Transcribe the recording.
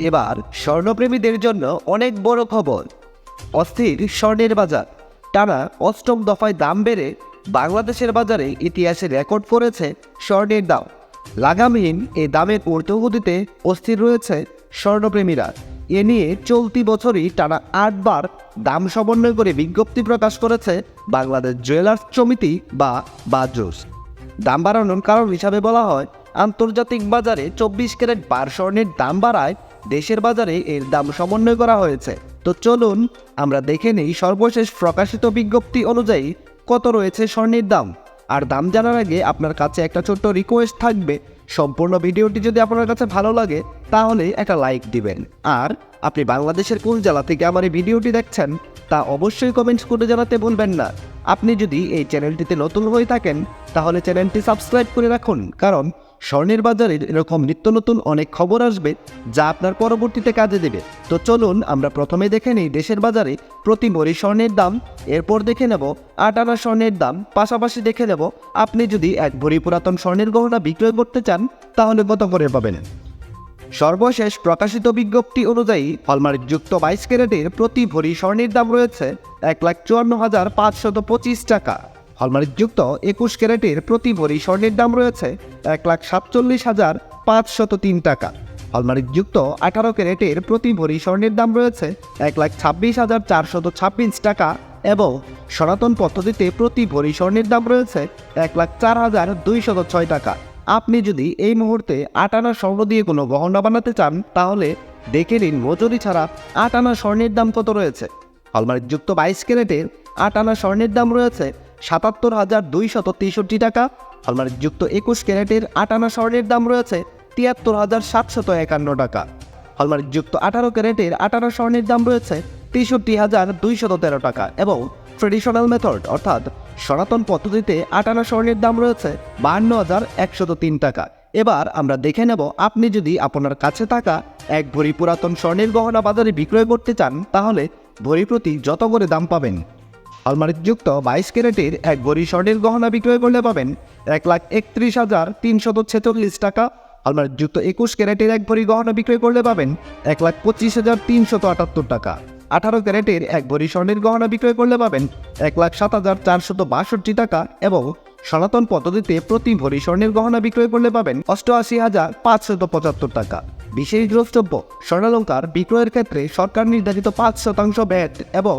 এবার স্বর্ণপ্রেমীদের জন্য অনেক বড় খবর। অস্থির স্বর্ণের বাজার। টানা অষ্টম দফায় দাম বেড়ে বাংলাদেশের বাজারে ইতিহাসে রেকর্ড করেছে স্বর্ণের দাম। লাগামহীন এ দামের ঊর্ধ্বগতিতে অস্থির রয়েছে স্বর্ণপ্রেমীরা। এ নিয়ে চলতি বছরই টানা আটবার দাম সমন্বয় করে বিজ্ঞপ্তি প্রকাশ করেছে বাংলাদেশ জুয়েলার্স সমিতি বা বাজুস। দাম বাড়ানোর কারণ হিসাবে বলা হয়, আন্তর্জাতিক বাজারে চব্বিশ ক্যারেট বার স্বর্ণের দাম বাড়ায় দেশের বাজারে এর দাম সমন্বয় করা হয়েছে। তো চলুন, আমরা দেখে নিই সর্বশেষ প্রকাশিত বিজ্ঞপ্তি অনুযায়ী কত রয়েছে স্বর্ণের দাম। আর দাম জানার আগে আপনার কাছে একটা ছোট্ট রিকোয়েস্ট থাকবে। সম্পূর্ণ ভিডিওটি যদি আপনার কাছে ভালো লাগে, তাহলে একটা লাইক দিবেন। আর আপনি বাংলাদেশের কোন জেলা থেকে আমার এই ভিডিওটি দেখছেন, তা অবশ্যই কমেন্টস করে জানাতে ভুলবেন না। আপনি যদি এই চ্যানেলটিতে নতুন হয়ে থাকেন, তাহলে চ্যানেলটি সাবস্ক্রাইব করে রাখুন। কারণ স্বর্ণের বাজারের এরকম নিত্য নতুন অনেক খবর আসবে যা আপনার পরবর্তীতে কাজে দেবে। তো চলুন আমরা প্রথমে দেখে নিই দেশের বাজারে প্রতি ভরি স্বর্ণের দাম, এরপর দেখে নেব আট আনা স্বর্ণের দাম, পাশাপাশি দেখে নেব আপনি যদি এক ভরি পুরাতন স্বর্ণের গহনা বিক্রয় করতে চান, তাহলে কত করে পাবেন? সর্বশেষ প্রকাশিত বিজ্ঞপ্তি অনুযায়ী হলমার্কযুক্ত বাইশ ক্যারেটের প্রতি ভরি স্বর্ণের দাম রয়েছে এক লাখ চুয়ান্ন হাজার পাঁচশত পঁচিশ টাকা। হলমার্কযুক্ত একুশ ক্যারেটের প্রতি ভরি স্বর্ণের দাম রয়েছে এক লাখ সাতচল্লিশ হাজার পাঁচশত তিন টাকা। হলমার্কযুক্ত আঠারো ক্যারেটের প্রতি ভরি স্বর্ণের দাম রয়েছে এক লাখ ছাব্বিশ হাজার চারশত ছাব্বিশ টাকা এবং সনাতন পদ্ধতিতে প্রতি ভরি স্বর্ণের দাম রয়েছে এক লাখ চার হাজার দুইশত ছয় টাকা। আপনি যদি এই মুহূর্তে আট আনা স্বর্ণ দিয়ে কোনো গহনা বানাতে চান, তাহলে দেখে নিন মজুরি ছাড়া আট আনা স্বর্ণের দাম কত রয়েছে। হলমার্কযুক্ত বাইশ ক্যারেটের আট আনা স্বর্ণের দাম রয়েছে সাতাত্তর হাজার দুইশত তেষট্টি টাকা। হলমার্কযুক্ত একুশ ক্যারেটের আট আনা স্বর্ণের দাম রয়েছে তিয়াত্তর হাজার সাতশত একান্ন টাকা। হলমার্কযুক্ত আঠারো ক্যারেটের আঠারো স্বর্ণের দাম রয়েছে তেষট্টি হাজার দুইশত তেরো টাকা এবং ট্রেডিশনাল মেথড অর্থাৎ সনাতন পদ্ধতিতে আটানা স্বর্ণের দাম রয়েছে বাহান্ন হাজার একশত তিন টাকা। এবার আমরা দেখে নেব, আপনি যদি আপনার কাছে থাকা এক ভরি পুরাতন স্বর্ণের গহনা বাজারে বিক্রয় করতে চান, তাহলে ভরি প্রতি যত করে দাম পাবেন? হলমার্কযুক্ত বাইশ ক্যারেটের এক ভরি স্বর্ণের গহনা বিক্রয় করলে পাবেন এক লাখ একত্রিশ হাজার তিনশত ছেচল্লিশ টাকা। হলমার্কযুক্ত একুশ ক্যারেটের এক ভরি গহনা বিক্রয় করলে পাবেন এক লাখ পঁচিশ হাজার তিনশত আটাত্তর টাকা। আঠারো ক্যারেটের এক ভরি স্বর্ণের গহনা বিক্রয় করলে পাবেন এক লাখ সাত হাজার চারশত বাষট্টি টাকা এবং সনাতন পদ্ধতিতে প্রতি ভরি স্বর্ণের গহনা বিক্রয় করলে পাবেন অষ্টআশি হাজার পাঁচশত পঁচাত্তর টাকা। বিশেষ দ্রষ্টব্য, স্বর্ণালঙ্কার বিক্রয়ের ক্ষেত্রে সরকার নির্ধারিত পাঁচ শতাংশ ব্যাট এবং